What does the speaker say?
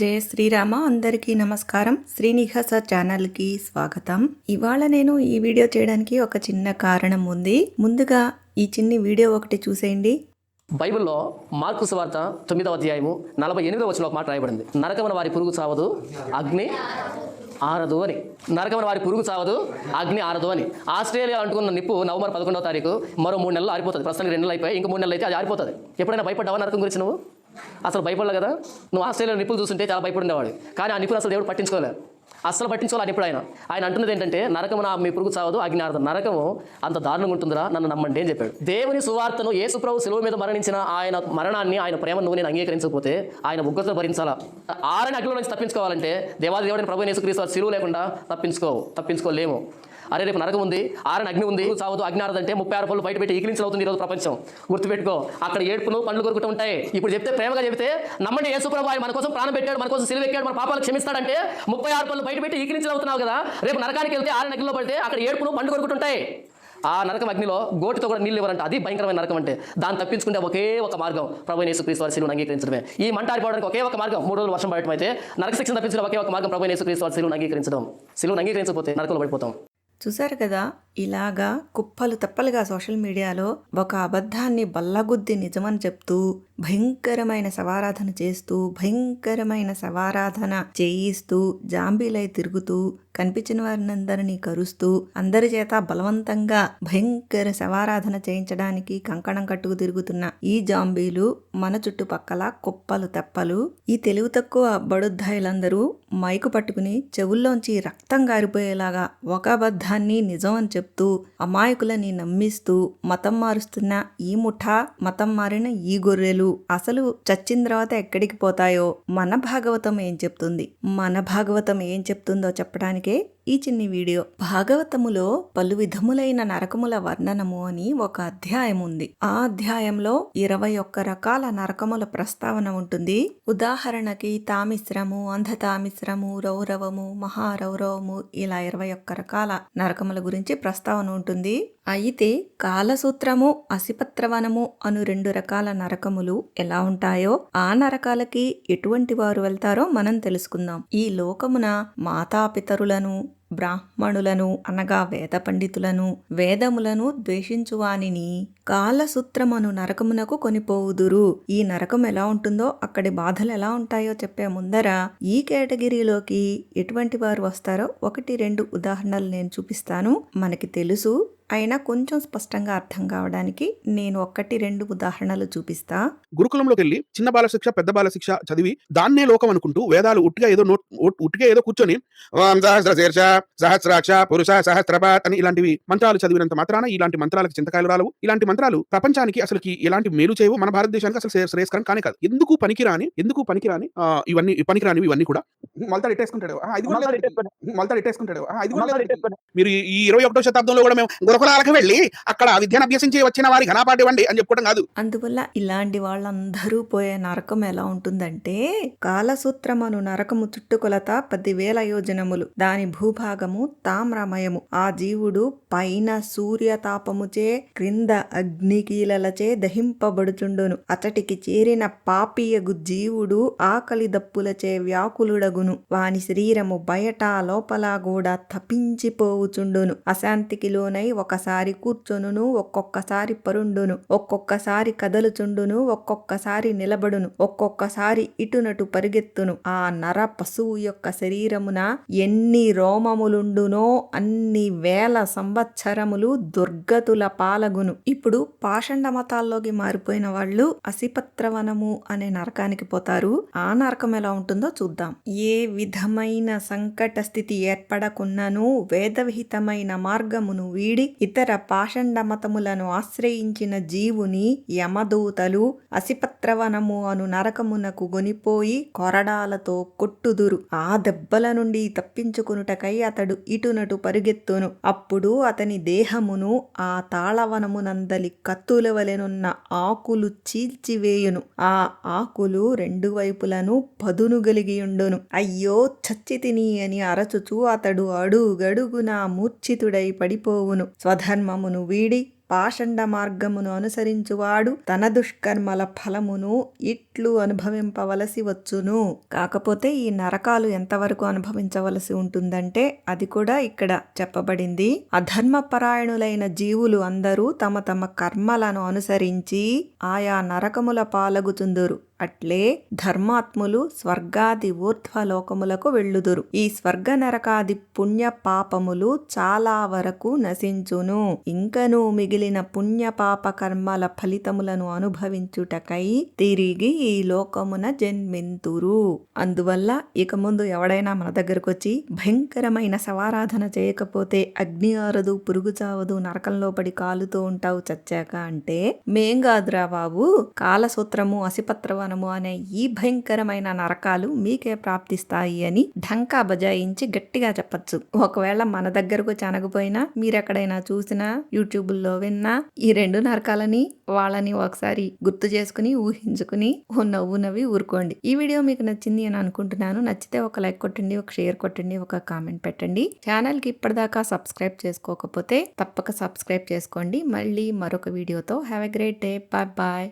జయ శ్రీరామ అందరికీ నమస్కారం. శ్రీనివాస ఛానల్కి స్వాగతం. ఇవాళ నేను ఈ వీడియో చేయడానికి ఒక చిన్న కారణం ఉంది. ముందుగా ఈ చిన్ని వీడియో ఒకటి చూసేయండి. బైబిల్లో మార్కు సువార్త తొమ్మిదవ అధ్యాయము నలభై ఎనిమిదవ వచ్చిన ఒక మాట రాయబడింది. నరకమైన వారి పురుగు చావదు అగ్ని ఆరదు అని. నరకమైన వారి పురుగు చావదు అగ్ని ఆరదు అని. ఆస్ట్రేలియా అంటుకున్న నిప్పు నవంబర్ పదకొండవ తారీఖు మరో మూడు నెలలు ఆరిపోతుంది. ప్రస్తుతానికి రెండు నెలలు అయిపోయి ఇంకో మూడు నెలలు అయితే అది ఆరిపోతుంది. ఎప్పుడైనా భయపడ్డావా నరకం గురించి నువ్వు? అసలు భయపడలే కదా? నువ్వు ఆస్ట్రేలియా నిప్పులు చూస్తుంటే చాలా భయపడిండేవాడు. కానీ ఆ నిప్పులు అసలు దేవుడు పట్టించుకోలేదు అసలు పట్టించుకోవాలి ఆ ఆయన. ఆయన అంటున్నది ఏంటంటే నరకము నా మీ పురుగు చావదు అగ్ని నరకము అంత దారుణంగా ఉంటుందిరా నన్ను నమ్మండి అని చెప్పాడు. దేవుని సువార్తను యేసుప్రభు సెలవు మీద మరణించిన ఆయన మరణాన్ని ఆయన ప్రేమ నువ్వు నేను అంగీకరించకపోతే ఆయన ఉగ్రతను భరించాలా? ఆరని అగ్నిలో నుంచి తప్పించుకోవాలంటే దేవాది దేవుడిని ప్రభు యేసుక్రీస్తు సిలువు లేకుండా తప్పించుకోవు తప్పించుకోలేము. అరే రేపు నరకం ఉంది ఆరని అగ్ని ఉంది చావదు అగ్ని అంటే ముప్పై ఆరు పళ్ళు బయట పెట్టి ఈకిలించలు అవుతుంది ఈరోజు ప్రపంచం. గుర్తుపెట్టుకో అక్కడ ఏడుపును పండ్లు కొరుకుతూ ఉంటాయి. ఇప్పుడు చెప్తే ప్రేమగా చెప్తే నమ్మండి యేసుప్రభు ఆయన మన కోసం ప్రాణం పెట్టాడు మన కోసం సిలువ ఎక్కాడు మన పాపాలు క్షమిస్తాడంటే ముప్పై ఆరు పళ్ళు బయట పెట్టి ఈకిలించలు కదా? రేపు నరకానికి వెళ్తే ఆరు అగ్నిలో పడితే అక్కడ ఏడుపును పండు కొరుకుంటుంటాయి. ఆ నరకం అగ్నిలో గోటితో కూడా నీళ్ళు ఇవ్వరంట. అది భయంకరమైన నరకం అంటే. దాన్ని తప్పించుకుంటే ఒకే ఒక మార్గం. ప్రభు యేసుక్రీస్తు వారి శిలువను అంగీకరించడమే. ఈ మంట ఆరిపోవడానికి ఒకే ఒక మార్గం. మూడు రోజులు వర్షం పడటం అయితే నరక శిక్షణ తప్పించడం ఒకే ఒక మార్గం. ప్రభు యేసుక్రీస్తు వారి శిలువను అంగీకరించడం. శిలువను అంగీకరించకపోతే నరకంలో పడిపోతాం. చూసారు కదా? ఇలాగా కుప్పలు తప్పలుగా సోషల్ మీడియాలో ఒక అబద్ధాన్ని బల్లగుద్ది నిజమని చెప్తూ భయంకరమైన సవారాధన చేస్తూ భయంకరమైన సవారాధన చేయిస్తూ జాంబీలై తిరుగుతూ కనిపించిన వారినందరినీ కరుస్తూ అందరి చేత బలవంతంగా భయంకర శవారాధన చేయించడానికి కంకణం కట్టుకు తిరుగుతున్న ఈ జాంబీలు మన చుట్టుపక్కల కుప్పలు తెప్పలు ఈ తెలివి తక్కువ బడుద్ధాయిలందరూ మైకు పట్టుకుని చెవుల్లోంచి రక్తం గారిపోయేలాగా ఒక అబద్ధాన్ని నిజం అని చెప్తూ అమాయకులని నమ్మిస్తూ మతం మారుస్తున్న ఈ ముఠా మతం మారిన ఈ గొర్రెలు అసలు చచ్చిన తర్వాత ఎక్కడికి పోతాయో మన భాగవతం ఏం చెప్తుంది? మన భాగవతం ఏం చెప్తుందో చెప్పడానికే ఈ చిన్ని వీడియో భాగవతములో పలు విధములైన నరకముల వర్ణనము అని ఒక అధ్యాయం ఉంది. ఆ అధ్యాయంలో ఇరవై ఒక్క రకాల నరకముల ప్రస్తావన ఉంటుంది. ఉదాహరణకి తామిశ్రము అంధతామిశ్రము రౌరవము మహారౌరవము ఇలా ఇరవై ఒక్క రకాల నరకముల గురించి ప్రస్తావన ఉంటుంది. అయితే కాలసూత్రము అసిపత్రవనము అను రెండు రకాల నరకములు ఎలా ఉంటాయో ఆ నరకాలకి ఎటువంటి వారు వెళ్తారో మనం తెలుసుకుందాం. ఈ లోకమున మాతాపితరులను బ్రాహ్మణులను అనగా వేద పండితులను వేదములను ద్వేషించువానిని కాలసూత్రమును నరకమునకు కొనిపోవుదురు. ఈ నరకం ఎలా ఉంటుందో అక్కడి బాధలు ఎలా ఉంటాయో చెప్పే ముందర ఈ కేటగిరీలోకి ఎటువంటి వారు వస్తారో ఒకటి రెండు ఉదాహరణలు నేను చూపిస్తాను. మనకి తెలుసు అయినా కొంచెం స్పష్టంగా అర్థం కావడానికి నేను ఒకటి రెండు ఉదాహరణలు చూపిస్తా. గురుకులంలోకి వెళ్ళి చిన్న బాల శిక్ష పెద్ద బాల శిక్ష చదివి దాన్నే లోకం అనుకుంటూ వేదాలు ఉట్టిగా ఏదో నోట్ ఉట్- ఉట్టిగా ఏదో కూర్చొని సహస్రాక్ష పురుష సహస్రపాత్ అని ఇలాంటివి మంత్రాలు చదివినంత మాత్రాన ఇలాంటి మంత్రాలకు చింతకాయలు రాలవు. ఇలాంటి మంత్రాలు ప్రపంచానికి అసలుకి ఎలాంటి మేలు చేయవు. మన భారతదేశానికి అసలు శ్రేయ- శ్రేయస్కరం కానే కాదు. ఎందుకు పనికిరాని ఎందుకు పనికిరాని ఇవన్నీ పనికిరానివి ఇవన్నీ కూడా మల్తాడు ఇట్టేసుకుంటాడు ఆ, ఇది కూడా ఇట్టేసుకుంటాడు కూడా. మీరు ఈ- ఈ ఇరవై ఒకటో శతాబ్దంలో కూడా మేము గురుకులాలకు వెళ్ళి అక్కడ విద్యను అభ్యసించి వచ్చిన వారి ఘనపాటి ఇవ్వండి అని చెప్పుకోవడం కాదు. అందువల్ల ఇలాంటి వాళ్ళందరూ పోయే నరకం ఎలా ఉంటుందంటే కాలసూత్రమను నరకము చుట్టుకొలత పదివేల యోజనములు. దాని భూభాగము తామ్రమయము. ఆ జీవుడు పైన సూర్యతాపముచే క్రింద అగ్నికీలలచే దహింపబడుచుండును. అతటికి చేరిన పాపియగు జీవుడు ఆకలి దప్పులచే వ్యాకులుడగును. వాని శరీరము బయట లోపల కూడా తప్పించిపోవుచుండును. అశాంతికి లోనై ఒక్కొక్కసారి కూర్చొనును ఒక్కొక్కసారి పరుండును. ఒక్కొక్కసారి కదలుచుండును ఒక్కొక్కసారి నిలబడును ఒక్కొక్కసారి ఇటునటు పరిగెత్తును. ఆ నర పశువు యొక్క శరీరమున ఎన్ని రోమములుండునో అన్ని వేల సంవత్సరములు దుర్గతుల పాలగును. ఇప్పుడు పాషండ మతాల్లోకి మారిపోయిన వాళ్ళు అసిపత్రవనము అనే నరకానికి పోతారు. ఆ నరకం ఎలా ఉంటుందో చూద్దాం. ఏ విధమైన సంకట స్థితి ఏర్పడకున్నను వేదవిహితమైన మార్గమును వీడి ఇతర పాషండ మతములను ఆశ్రయించిన జీవుని యమదూతలు అసిపత్రవనము అను నరకమునకు గొనిపోయి కొరడాలతో కొట్టుదురు. ఆ దెబ్బల నుండి తప్పించుకునుటకై అతడు ఇటునటు పరుగెత్తును. అప్పుడు అతని దేహమును ఆ తాళవనమునందలి కత్తుల వలెనున్న ఆకులు చీల్చివేయును. ఆ ఆకులు రెండు వైపులను పదును గలిగియుండును. అయ్యో చచ్చి తిని అని అరచుచూ అతడు అడుగడుగునా మూర్ఛితుడై పడిపోవును. స్వధర్మమును వీడి పాషండ మార్గమును అనుసరించువాడు తన దుష్కర్మల ఫలమును ఇట్లు అనుభవింపవలసి వచ్చును. కాకపోతే ఈ నరకాలు ఎంతవరకు అనుభవించవలసి ఉంటుందంటే అది కూడా ఇక్కడ చెప్పబడింది. అధర్మపరాయణులైన జీవులు అందరూ తమ తమ కర్మలను అనుసరించి ఆయా నరకముల పాలగుచుందురు. అట్లే ధర్మాత్ములు స్వర్గాది ఊర్ధ్వలోకములకు వెళ్ళుదురు. ఈ స్వర్గ నరకాది పుణ్య పాపములు చాలా వరకు నశించును. ఇంకను మిగిలిన పుణ్యపాప కర్మల ఫలితములను అనుభవించుటకై తిరిగి ఈ లోకమున జన్మింతురు. అందువల్ల ఇక ముందు ఎవడైనా మన దగ్గరకు వచ్చి భయంకరమైన శవారాధన చేయకపోతే అగ్ని ఆరదు పురుగు చావదు నరకంలో పడి కాలుతూ ఉంటావు చచ్చాక అంటే మేం కాదురా బాబు కాలసూత్రము అసిపత్రవనము అనే ఈ భయంకరమైన నరకాలు మీకే ప్రాప్తిస్తాయి అని ఢంకా బజాయించి గట్టిగా చెప్పచ్చు. ఒకవేళ మన దగ్గరకు చనగపోయినా మీరెక్కడైనా చూసినా యూట్యూబ్లో విన్నా ఈ రెండు నరకాలని వాళ్ళని ఒకసారి గుర్తు చేసుకుని ఊహించుకుని ఓ నవ్వు నవ్వి ఊరుకోండి. ఈ వీడియో మీకు నచ్చింది అని అనుకుంటున్నాను. నచ్చితే ఒక లైక్ కొట్టండి ఒక షేర్ కొట్టండి ఒక కామెంట్ పెట్టండి. ఛానల్కి ఇప్పటిదాకా సబ్స్క్రైబ్ చేసుకోకపోతే తప్పక సబ్స్క్రైబ్ చేసుకోండి. మళ్ళీ మరొక వీడియోతో. Have a great day. Bye bye.